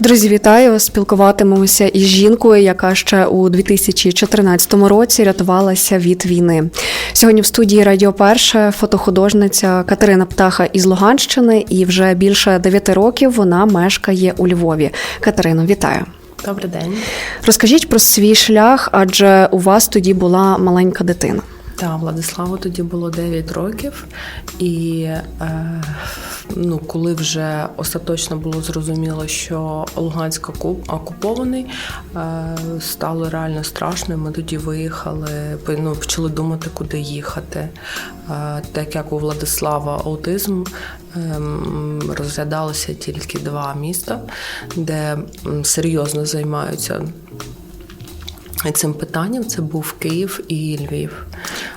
Друзі, вітаю! Спілкуватимемося із жінкою, яка ще у 2014 році рятувалася від війни. Сьогодні в студії Радіо Перше фотохудожниця Катерина Птаха із Луганщини, і вже більше 9 років вона мешкає у Львові. Катерино, вітаю! Добрий день. Розкажіть про свій шлях, адже у вас тоді була маленька дитина. Та Владиславу тоді було 9 років, і е, ну, коли вже остаточно було зрозуміло, що Луганськ окупований, е, стало реально страшно. Ми тоді виїхали, ну, почали думати, куди їхати. Е, так як у Владислава аутизм. ем, Розглядалося тільки два міста, де серйозно займаються цим питанням це був Київ і Львів.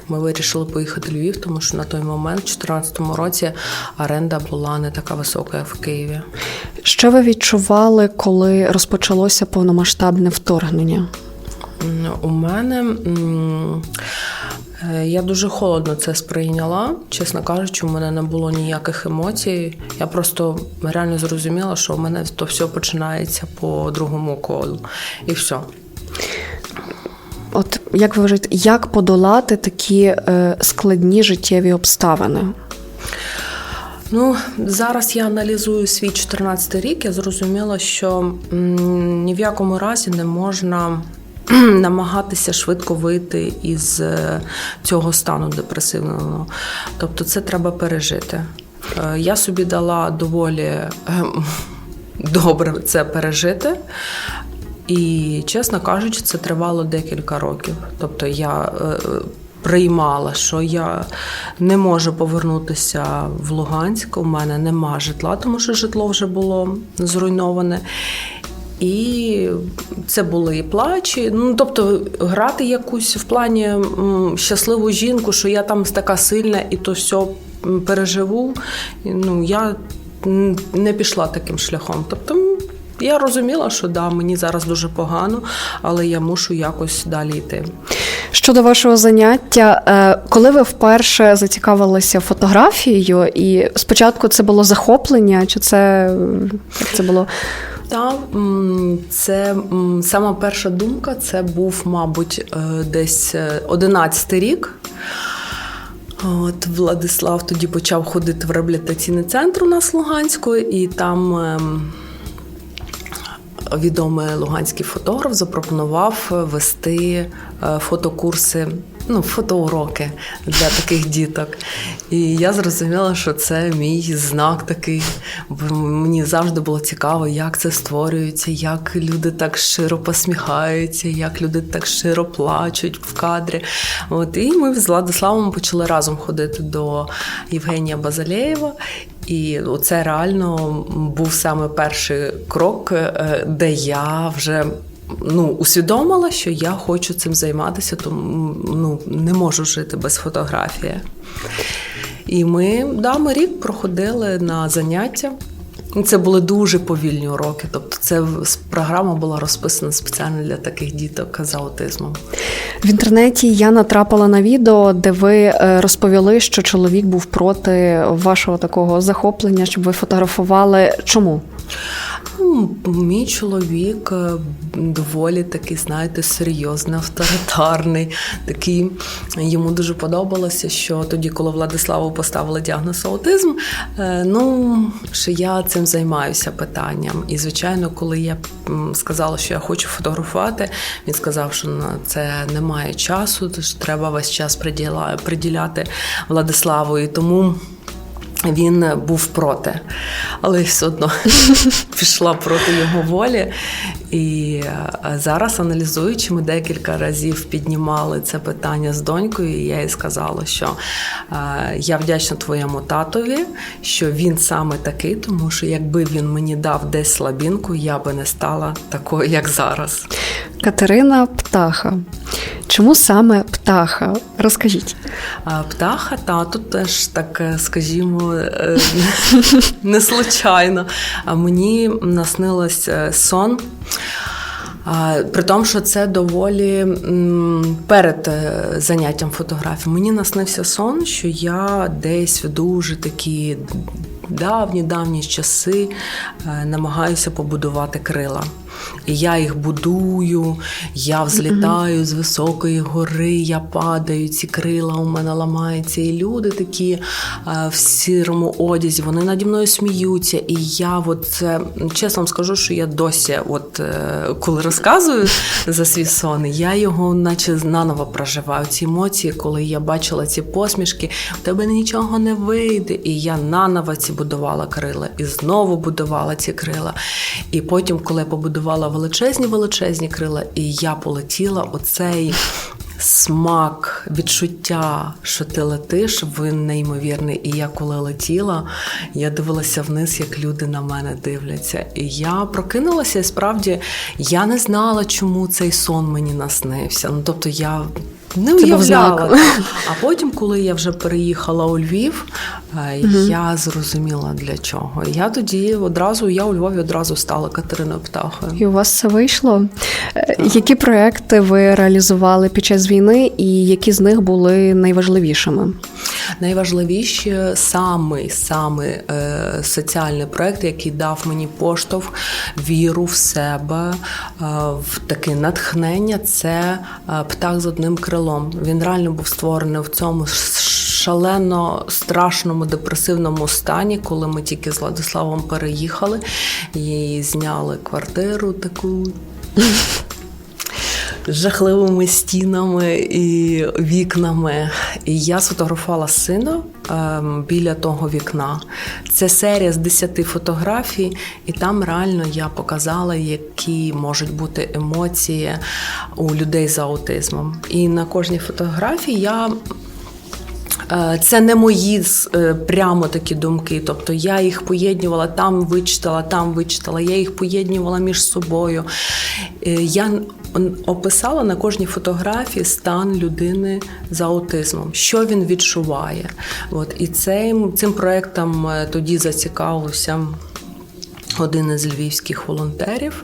Ми вирішили поїхати в Львів, тому що на той момент, в 2014 році, оренда була не така висока, як в Києві. Що ви відчували, коли розпочалося повномасштабне вторгнення? У мене е, я дуже холодно це сприйняла. Чесно кажучи, у мене не було ніяких емоцій. Я просто реально зрозуміла, що у мене то все починається по другому колу. І все. Як ви вважаєте, як подолати такі е, складні життєві обставини? Ну, зараз я аналізую свій 14 рік. Я зрозуміла, що ні в якому разі не можна намагатися швидко вийти із е, цього стану депресивного. Тобто, це треба пережити. Е, Я собі дала доволі ем, добре це пережити. І, чесно кажучи, це тривало декілька років. Тобто я е, приймала, що я не можу повернутися в Луганськ, у мене нема житла, тому що житло вже було зруйноване. І це були і плачі. Ну, тобто, грати якусь в плані щасливу жінку, що я там така сильна і то все переживу. Ну, я не пішла таким шляхом. Тобто, я розуміла, що да, мені зараз дуже погано, але я мушу якось далі йти. Щодо вашого заняття, е, коли ви вперше зацікавилися фотографією, і спочатку це було захоплення, чи це це було? Та це сама перша думка. Це був, мабуть, е, десь 11 рік. От Владислав тоді почав ходити в реабілітаційний центр у нас Луганську, і там. Відомий луганський фотограф запропонував вести е, фотокурси, ну, фотоуроки для таких діток. І я зрозуміла, що це мій знак такий. Бо мені завжди було цікаво, як це створюється, як люди так щиро посміхаються, як люди так щиро плачуть в кадрі. От і ми з Владиславом почали разом ходити до Євгенія Базалєєва. І це реально був саме перший крок, е, де я вже ну, усвідомила, що я хочу цим займатися, тому ну, не можу жити без фотографії. І ми, да, ми рік проходили на заняття. Це були дуже повільні уроки. Тобто, це програма була розписана спеціально для таких діток з аутизмом. В інтернеті я натрапила на відео, де ви е, розповіли, що чоловік був проти вашого такого захоплення, щоб ви фотографували. Чому? Ну, мій чоловік е, доволі такий, знаєте, серйозний, авторитарний. Такий йому дуже подобалося, що тоді, коли Владиславу поставили діагноз аутизм, е, ну що я цим займаюся питанням. І звичайно, коли я сказала, що я хочу фотографувати, він сказав, що на це немає часу, тож треба весь час приділяти Владиславу. І тому. Він був проти, але все одно пішла проти його волі. І зараз, аналізуючи, ми декілька разів піднімали це питання з донькою, і я їй сказала, що я вдячна твоєму татові, що він саме такий, тому що якби він мені дав десь слабінку, я би не стала такою, як зараз. Катерина Птаха. Чому саме птаха? Розкажіть. Птаха, та тут теж так, е, скажімо, е, не случайно. Мені наснилось е, сон. При тому, що це доволі перед заняттям фотографії. Мені наснився сон, що я десь в дуже такі давні-давні часи е, намагаюся побудувати крила. І я їх будую, я взлітаю з високої гори, я падаю, ці крила у мене ламаються. І люди такі е, в сірому одязі, вони наді мною сміються. І я, от, це, чесно вам скажу, що я досі, от, е, коли розказую за свій сон, я його наче наново проживаю. Ці емоції, коли я бачила ці посмішки, у тебе нічого не вийде. І я наново ці будувала крила, і знову будувала ці крила. І потім, коли я побудувала величезні величезні крила, і я полетіла, оцей смак, відчуття, що ти летиш, він неймовірний. І я коли летіла, я дивилася вниз, як люди на мене дивляться. І я прокинулася, і справді я не знала, чому цей сон мені наснився. Ну тобто я. Не Це уявляла. А потім, коли я вже переїхала у Львів, е, я зрозуміла для чого. Я тоді одразу, я у Львові одразу стала Катериною Птахою. І у вас це вийшло. Е, Які проекти ви реалізували під час війни, і які з них були найважливішими? Найважливіші самий самий е, соціальний проект, який дав мені поштовх, віру в себе, е, в таке натхнення. Це птах з одним крилом. Він реально був створений в цьому шалено страшному депресивному стані, коли ми тільки з Владиславом переїхали і зняли квартиру таку з жахливими стінами і вікнами. Я сфотографувала сина ем, біля того вікна. Це серія з 10 фотографій, і там реально я показала, які можуть бути емоції у людей з аутизмом. І на кожній фотографії я. Е, Це не мої е, прямо такі думки. Тобто я їх поєднувала, там вичитала, там вичитала, я їх поєднувала між собою. Е, Я описала на кожній фотографії стан людини з аутизмом, що він відчуває. От. І цим, цим проєктом тоді зацікавився один із львівських волонтерів.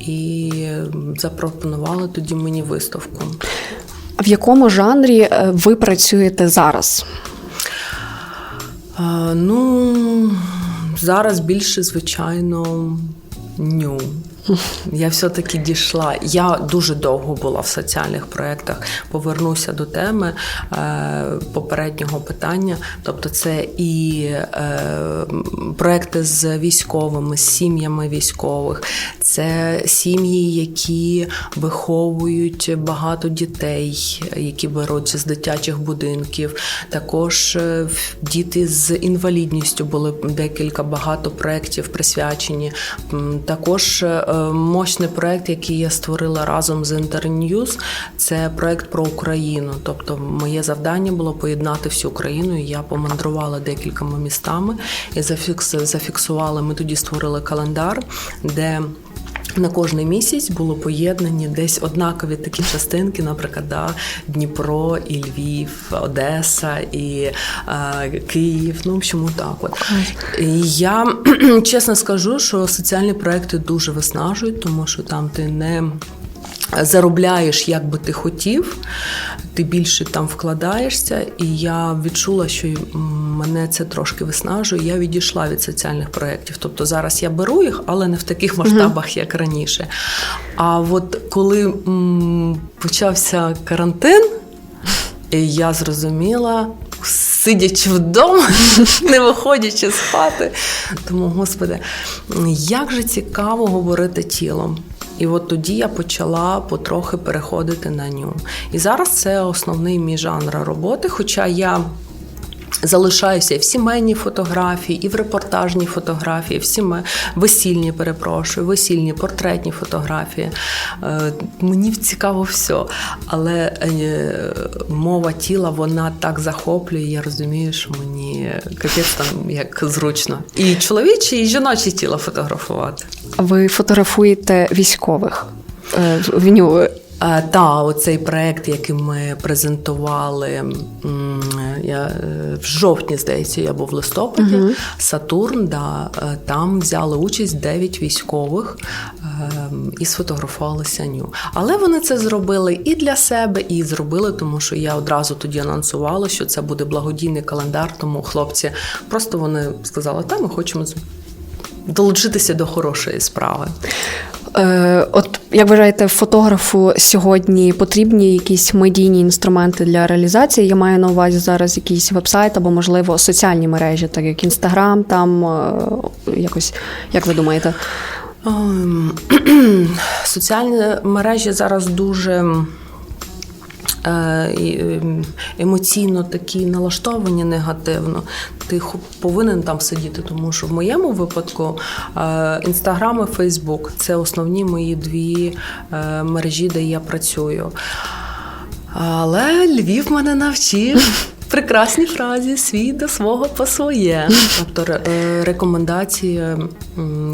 І запропонували тоді мені виставку. В якому жанрі е, ви працюєте зараз? Ну, зараз більше, звичайно, ню. Я все-таки дійшла. Я дуже довго була в соціальних проєктах. Повернуся до теми е, попереднього питання. Тобто, це і е, проекти з військовими, з сім'ями військових, це сім'ї, які виховують багато дітей, які беруться з дитячих будинків. Також е, діти з інвалідністю були декілька багато проєктів присвячені. Також мощний проєкт, який я створила разом з Інтерньюз, це проєкт про Україну. Тобто, моє завдання було поєднати всю Україну. І я помандрувала декількома містами і зафікс- зафіксувала. Ми тоді створили календар, де на кожний місяць було поєднані десь однакові такі частинки, наприклад, да, Дніпро і Львів, Одеса і е, Київ. Ну, в общем, так от. І я чесно скажу, що соціальні проекти дуже виснажують, тому що там ти не заробляєш, як би ти хотів, ти більше там вкладаєшся, і я відчула, що мене це трошки виснажує. Я відійшла від соціальних проєктів. Тобто зараз я беру їх, але не в таких масштабах, як раніше. А от коли м, почався карантин, я зрозуміла, сидячи вдома, не виходячи з хати. Тому, господи, як же цікаво говорити тілом. І от тоді я почала потрохи переходити на ню. І зараз це основний мій жанр роботи, хоча я. Залишаюся і в сімейній фотографії, і в репортажній фотографії, в сіме... весільні, перепрошую, весільні, портретні фотографії. Е, мені цікаво все. Але е, мова тіла вона так захоплює, я розумію, що мені капець там як зручно. І чоловіче, і жіноче тіло фотографувати. Ви фотографуєте військових е, в ню. Е, Та, оцей проект, який ми презентували я, е, в жовтні, здається, я був в листопаді. Сатурн, да, е, там взяли участь 9 військових, ем, і сфотографували Саню. Але вони це зробили і для себе, і зробили, тому що я одразу тоді анонсувала, що це буде благодійний календар. Тому хлопці просто вони сказали, та ми хочемо долучитися до хорошої справи. Е, от як вважаєте, фотографу сьогодні потрібні якісь медійні інструменти для реалізації? Я маю на увазі зараз якийсь вебсайт або, можливо, соціальні мережі, так як Інстаграм, там е, якось, як ви думаєте? Ем, Соціальні мережі зараз дуже емоційно такі налаштовані негативно. Ти повинен там сидіти, тому що в моєму випадку інстаграм і Фейсбук це основні мої дві е, мережі, де я працюю. Але Львів мене навчив. Прекрасній фразі свій до свого по своє. Тобто е, рекомендації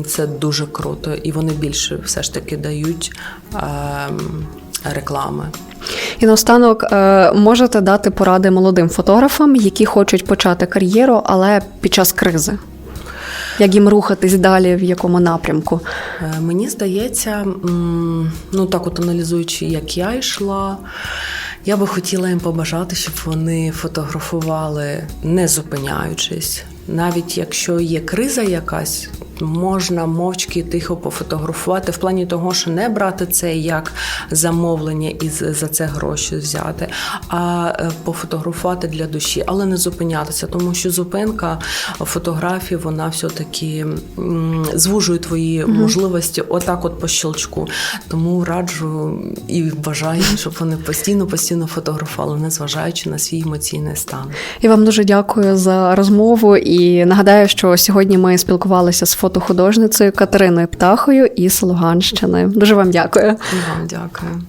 це дуже круто, і вони більше все ж таки дають ем, реклами. І наостанок е, можете дати поради молодим фотографам, які хочуть почати кар'єру, але під час кризи. Як їм рухатись далі, в якому напрямку? Е, Мені здається, ну так от аналізуючи, як я йшла, я би хотіла їм побажати, щоб вони фотографували не зупиняючись. Навіть якщо є криза якась, можна мовчки тихо пофотографувати в плані того, що не брати це як замовлення і за це гроші взяти, а е, пофотографувати для душі, але не зупинятися, тому що зупинка фотографії вона все-таки звужує твої можливості отак, от по щелчку. Тому раджу і бажаю, щоб вони постійно постійно фотографували, незважаючи на свій емоційний стан. Я вам дуже дякую за розмову і нагадаю, що сьогодні ми спілкувалися з фотохудожницею Катериною Птахою із Луганщини. Дуже вам дякую. Вам дякую.